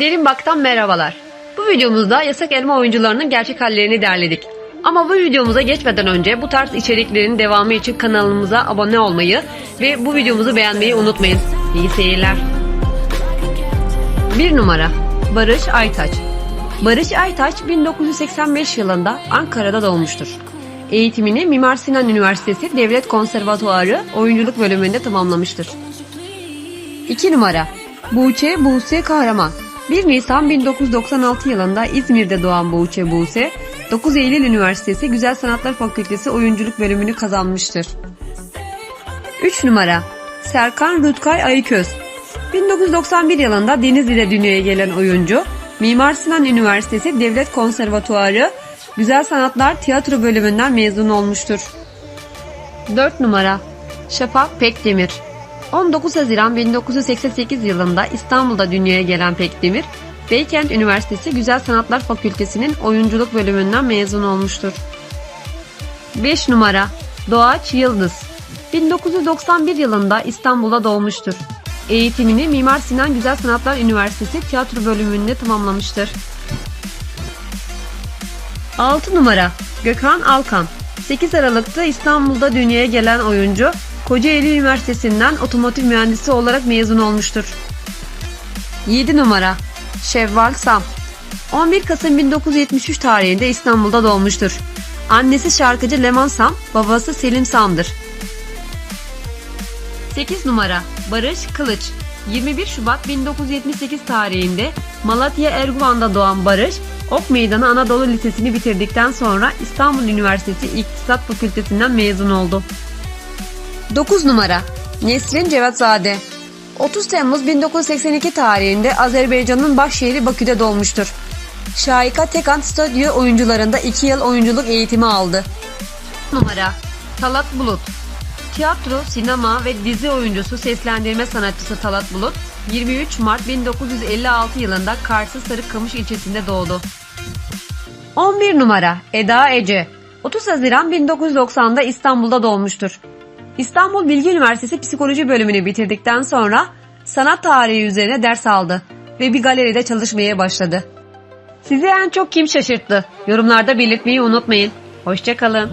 Derin Bak'tan merhabalar. Bu videomuzda yasak elma oyuncularının gerçek hallerini derledik. Ama bu videomuza geçmeden önce bu tarz içeriklerin devamı için kanalımıza abone olmayı ve bu videomuzu beğenmeyi unutmayın. İyi seyirler. 1 numara Barış Aytaç Barış Aytaç 1985 yılında Ankara'da doğmuştur. Eğitimini Mimar Sinan Üniversitesi Devlet Konservatuarı oyunculuk bölümünde tamamlamıştır. 2 numara Buğçe Buse Kahraman 1 Nisan 1996 yılında İzmir'de doğan Buğçe Buse, 9 Eylül Üniversitesi Güzel Sanatlar Fakültesi oyunculuk bölümünü kazanmıştır. 3 numara Serkan Rutkay Ayköz 1991 yılında Denizli'de dünyaya gelen oyuncu, Mimar Sinan Üniversitesi Devlet Konservatuarı Güzel Sanatlar Tiyatro bölümünden mezun olmuştur. 4 numara Şafak Pekdemir 19 Haziran 1988 yılında İstanbul'da dünyaya gelen Pekdemir, Beykent Üniversitesi Güzel Sanatlar Fakültesinin oyunculuk bölümünden mezun olmuştur. 5 numara Doğaç Yıldız 1991 yılında İstanbul'da doğmuştur. Eğitimini Mimar Sinan Güzel Sanatlar Üniversitesi Tiyatro bölümünde tamamlamıştır. 6 numara Gökhan Alkan 8 Aralık'ta İstanbul'da dünyaya gelen oyuncu Kocaeli Üniversitesi'nden otomotiv mühendisi olarak mezun olmuştur. 7 numara Şevval Sam 11 Kasım 1973 tarihinde İstanbul'da doğmuştur. Annesi şarkıcı Leman Sam, babası Selim Sam'dır. 8 numara Barış Kılıç 21 Şubat 1978 tarihinde Malatya Erguvan'da doğan Barış, Ok Meydanı Anadolu Lisesi'ni bitirdikten sonra İstanbul Üniversitesi İktisat Fakültesinden mezun oldu. 9 numara Nesrin Cevatzade 30 Temmuz 1982 tarihinde Azerbaycan'ın başşehri Bakü'de doğmuştur. Şahika Tekan Stüdyo oyuncularında 2 yıl oyunculuk eğitimi aldı. Numara Talat Bulut Tiyatro, sinema ve dizi oyuncusu seslendirme sanatçısı Talat Bulut 23 Mart 1956 yılında Kars'ın Sarıkamış ilçesinde doğdu. 11 numara Eda Ece 30 Haziran 1990'da İstanbul'da doğmuştur. İstanbul Bilgi Üniversitesi Psikoloji bölümünü bitirdikten sonra sanat tarihi üzerine ders aldı ve bir galeride çalışmaya başladı. Sizi en çok kim şaşırttı? Yorumlarda belirtmeyi unutmayın. Hoşçakalın.